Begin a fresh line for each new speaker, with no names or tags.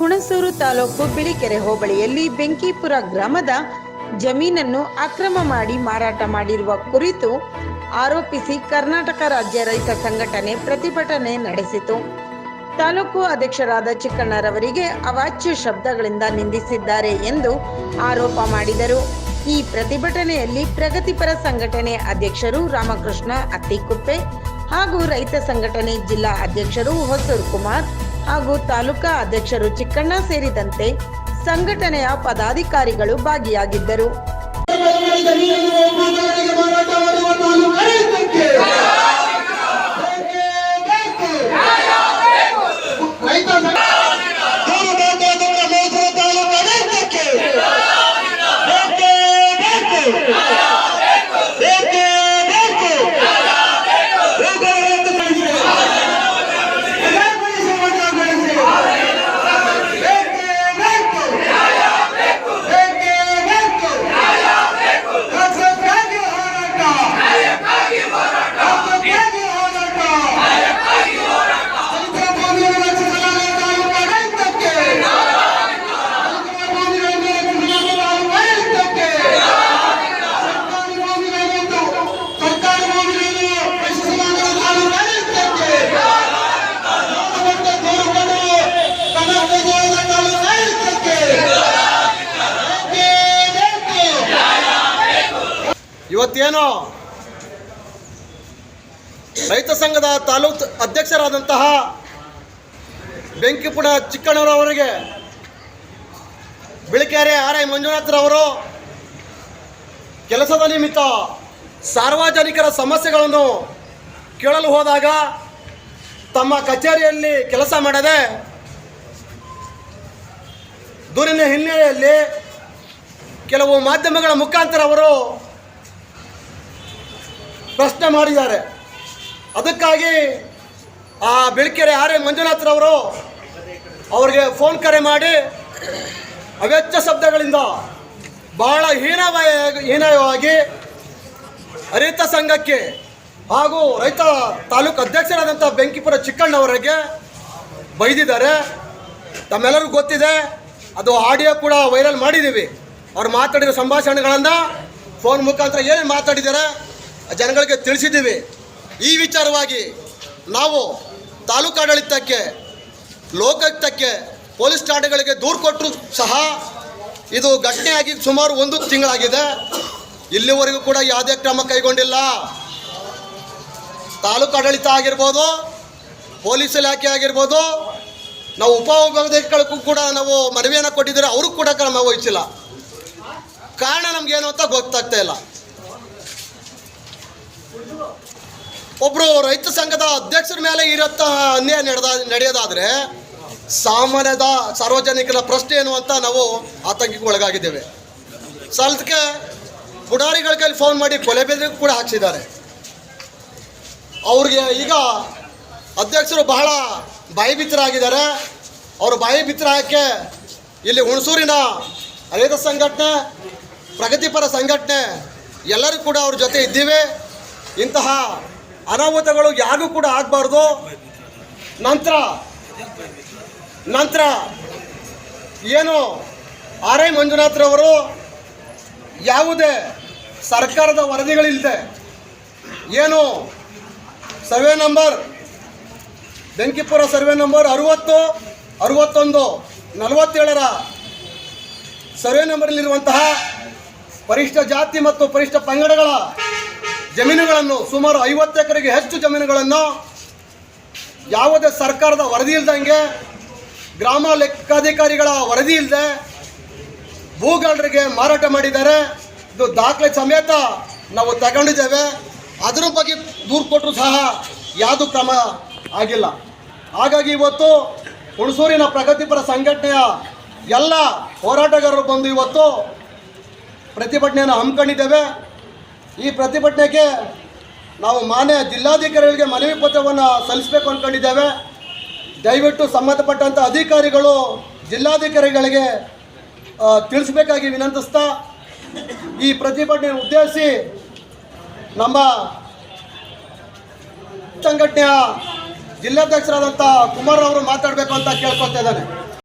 ಹುಣಸೂರು ತಾಲೂಕು ಬಿಳಿಕೆರೆ ಹೋಬಳಿಯಲ್ಲಿ ಬೆಂಕಿಪುರ ಗ್ರಾಮದ ಜಮೀನನ್ನು ಅಕ್ರಮ ಮಾಡಿ ಮಾರಾಟ ಮಾಡಿರುವ ಕುರಿತು ಆರೋಪಿಸಿ ಕರ್ನಾಟಕ ರಾಜ್ಯ ರೈತ ಸಂಘಟನೆ ಪ್ರತಿಭಟನೆ ನಡೆಸಿತು. ತಾಲೂಕು ಅಧ್ಯಕ್ಷರಾದ ಚಿಕ್ಕಣ್ಣರವರಿಗೆ ಅವಾಚ್ಯ ಶಬ್ದಗಳಿಂದ ನಿಂದಿಸಿದ್ದಾರೆ ಎಂದು ಆರೋಪ ಮಾಡಿದರು. ಈ ಪ್ರತಿಭಟನೆಯಲ್ಲಿ ಪ್ರಗತಿಪರ ಸಂಘಟನೆ ಅಧ್ಯಕ್ಷರು ರಾಮಕೃಷ್ಣ ಅತ್ತಿಕುಪ್ಪೆ ಹಾಗೂ ರೈತ ಸಂಘಟನೆ ಜಿಲ್ಲಾ ಅಧ್ಯಕ್ಷರು ಹೊಸೂರ್ ಕುಮಾರ್ ಹಾಗೂ ತಾಲೂಕಾ ಅಧ್ಯಕ್ಷರು ಚಿಕ್ಕಣ್ಣ ಸೇರಿದಂತೆ ಸಂಘಟನೆಯ ಪದಾಧಿಕಾರಿಗಳು ಭಾಗಿಯಾಗಿದ್ದರು.
ಇವತ್ತೇನು ರೈತ ಸಂಘದ ತಾಲೂಕು ಅಧ್ಯಕ್ಷರಾದಂತಹ ಬೆಂಕಿಪುಣ ಚಿಕ್ಕಣ್ಣವರವರಿಗೆ ಬಿಳಿಕೆರೆ ಆರ್ ಐ ಮಂಜುನಾಥ್ರವರು ಕೆಲಸದ ನಿಮಿತ್ತ ಸಾರ್ವಜನಿಕರ ಸಮಸ್ಯೆಗಳನ್ನು ಕೇಳಲು ಹೋದಾಗ ತಮ್ಮ ಕಚೇರಿಯಲ್ಲಿ ಕೆಲಸ ಮಾಡದೆ ದೂರಿನ ಹಿನ್ನೆಲೆಯಲ್ಲಿ ಕೆಲವು ಮಾಧ್ಯಮಗಳ ಮುಖಾಂತರ ಅವರು ಪ್ರಶ್ನೆ ಮಾಡಿದ್ದಾರೆ. ಅದಕ್ಕಾಗಿ ಆ ಬೆಳಕೆರೆ ಆರ್ ಎ ಮಂಜುನಾಥ್ರವರು ಅವ್ರಿಗೆ ಫೋನ್ ಕರೆ ಮಾಡಿ ಅವೆಚ್ಚ ಶಬ್ದಗಳಿಂದ ಬಹಳ ಹೀನವಯ, ಹೀನವಾಗಿ ರೈತ ಸಂಘಕ್ಕೆ ಹಾಗೂ ರೈತ ತಾಲೂಕು ಅಧ್ಯಕ್ಷರಾದಂಥ ಬೆಂಕಿಪುರ ಚಿಕ್ಕಣ್ಣವರಿಗೆ ಬೈದಿದ್ದಾರೆ. ತಮ್ಮೆಲ್ಲರಿಗೂ ಗೊತ್ತಿದೆ, ಅದು ಆಡಿಯೋ ಕೂಡ ವೈರಲ್ ಮಾಡಿದ್ದೀವಿ ಅವ್ರು ಮಾತಾಡಿದ ಸಂಭಾಷಣೆಗಳನ್ನು ಫೋನ್ ಮುಖಾಂತರ ಏನು ಮಾತಾಡಿದ್ದಾರೆ ಜನಗಳಿಗೆ ತಿಳಿಸಿದ್ದೀವಿ. ಈ ವಿಚಾರವಾಗಿ ನಾವು ತಾಲೂಕಾಡಳಿತಕ್ಕೆ ಲೋಕಾಯುಕ್ತಕ್ಕೆ, ಪೊಲೀಸ್ ಠಾಣೆಗಳಿಗೆ ದೂರು ಕೊಟ್ಟರು ಸಹ ಇದು ಘಟನೆಯಾಗಿ ಸುಮಾರು ಒಂದು ತಿಂಗಳಾಗಿದೆ. ಇಲ್ಲಿವರೆಗೂ ಕೂಡ ಯಾವುದೇ ಕ್ರಮ ಕೈಗೊಂಡಿಲ್ಲ. ತಾಲೂಕು ಆಡಳಿತ ಆಗಿರ್ಬೋದು, ಪೊಲೀಸ್ ಇಲಾಖೆ ಆಗಿರ್ಬೋದು, ನಾವು ಉಪ ಉಪವಿಭಾಗಕ್ಕೂ ಕೂಡ ನಾವು ಮನವಿಯನ್ನು ಕೊಟ್ಟಿದ್ದರೆ ಅವರು ಕೂಡ ಕ್ರಮ ವಹಿಸಿಲ್ಲ. ಕಾರಣ ನಮಗೇನು ಅಂತ ಗೊತ್ತಾಗ್ತಾ ಇಲ್ಲ. ಒಬ್ಬರು ರೈತ ಸಂಘದ ಅಧ್ಯಕ್ಷರ ಮೇಲೆ ಇರತ್ತ ಅನ್ಯಾಯ ನಡೆದ, ನಡೆಯೋದಾದರೆ ಸಾಮಾನ್ಯದ ಸಾರ್ವಜನಿಕರ ಪ್ರಶ್ನೆ ಏನು ಅಂತ ನಾವು ಆತಂಕಕ್ಕೆ ಒಳಗಾಗಿದ್ದೇವೆ. ಸಾಲದಕ್ಕೆ ಪುಡಾರಿಗಳ ಕೈಲಿ ಫೋನ್ ಮಾಡಿ ಕೊಲೆ ಬೆದರಿಕೆ ಕೂಡ ಹಾಕ್ಸಿದ್ದಾರೆ. ಅವ್ರಿಗೆ ಈಗ ಅಧ್ಯಕ್ಷರು ಬಹಳ ಬಾಯಿ ಬಿತ್ತರಾಗಿದ್ದಾರೆ ಅವರು ಬಾಯಿ ಬಿತ್ತರಾಗಕ್ಕೆ ಇಲ್ಲಿ ಹುಣಸೂರಿನ ರೈತ ಸಂಘಟನೆ, ಪ್ರಗತಿಪರ ಸಂಘಟನೆ ಎಲ್ಲರೂ ಕೂಡ ಅವ್ರ ಜೊತೆ ಇದ್ದೀವಿ. ಇಂತಹ ಅನಾಹುತಗಳು ಯಾರಿಗೂ ಕೂಡ ಆಗಬಾರ್ದು. ನಂತರ ನಂತರ ಏನು ಆರ್ ಐ ಮಂಜುನಾಥ್ರವರು ಯಾವುದೇ ಸರ್ಕಾರದ ವರದಿಗಳಿಲ್ಲದೆ ಏನು survey number, Benkipura survey number ಅರುವತ್ತು, ಅರುವತ್ತೊಂದು, ನಲವತ್ತೇಳರ ಸರ್ವೆ ನಂಬರ್ಲಿರುವಂತಹ ಪರಿಷ್ಠ ಜಾತಿ ಮತ್ತು ಪರಿಷ್ಠ ಪಂಗಡಗಳ ಜಮೀನುಗಳನ್ನು ಸುಮಾರು ಐವತ್ತು ಎಕರೆಗೆ ಹೆಚ್ಚು ಜಮೀನುಗಳನ್ನು ಯಾವುದೇ ಸರ್ಕಾರದ ವರದಿ ಇಲ್ದಂಗೆ ಗ್ರಾಮ ಲೆಕ್ಕಾಧಿಕಾರಿಗಳ ವರದಿ ಇಲ್ಲದೆ ಭೂಗಾರರಿಗೆ ಮಾರಾಟ ಮಾಡಿದ್ದಾರೆ. ಇದು ದಾಖಲೆ ಸಮೇತ ನಾವು ತಗೊಂಡಿದ್ದೇವೆ. ಅದರ ಬಗ್ಗೆ ದೂರು ಕೊಟ್ಟರು ಸಹ ಯಾವುದು ಕ್ರಮ ಆಗಿಲ್ಲ. ಹಾಗಾಗಿ ಇವತ್ತು ಹುಣಸೂರಿನ ಪ್ರಗತಿಪರ ಸಂಘಟನೆಯ ಎಲ್ಲ ಹೋರಾಟಗಾರರು ಬಂದು ಇವತ್ತು ಪ್ರತಿಭಟನೆಯನ್ನು ಹಮ್ಮಿಕೊಂಡಿದ್ದೇವೆ. ಈ ಪ್ರತಿಭಟನೆಗೆ ನಾವು ಮಾನ್ಯ ಜಿಲ್ಲಾಧಿಕಾರಿಗಳಿಗೆ ಮನವಿ ಪತ್ರವನ್ನು ಸಲ್ಲಿಸಬೇಕು ಅಂದ್ಕೊಂಡಿದ್ದೇವೆ. ದಯವಿಟ್ಟು ಸಂಬಂಧಪಟ್ಟಂಥ ಅಧಿಕಾರಿಗಳು ಜಿಲ್ಲಾಧಿಕಾರಿಗಳಿಗೆ ತಿಳಿಸ್ಬೇಕಾಗಿ ವಿನಂತಿಸ್ತಾ ಈ ಪ್ರತಿಭಟನೆ ಉದ್ದೇಶಿಸಿ ನಮ್ಮ ಸಂಘಟನೆಯ ಜಿಲ್ಲಾಧ್ಯಕ್ಷರಾದಂಥ ಕುಮಾರ್ ಅವರು ಮಾತಾಡಬೇಕು ಅಂತ ಕೇಳ್ಕೊತಾ ಇದ್ದಾನೆ.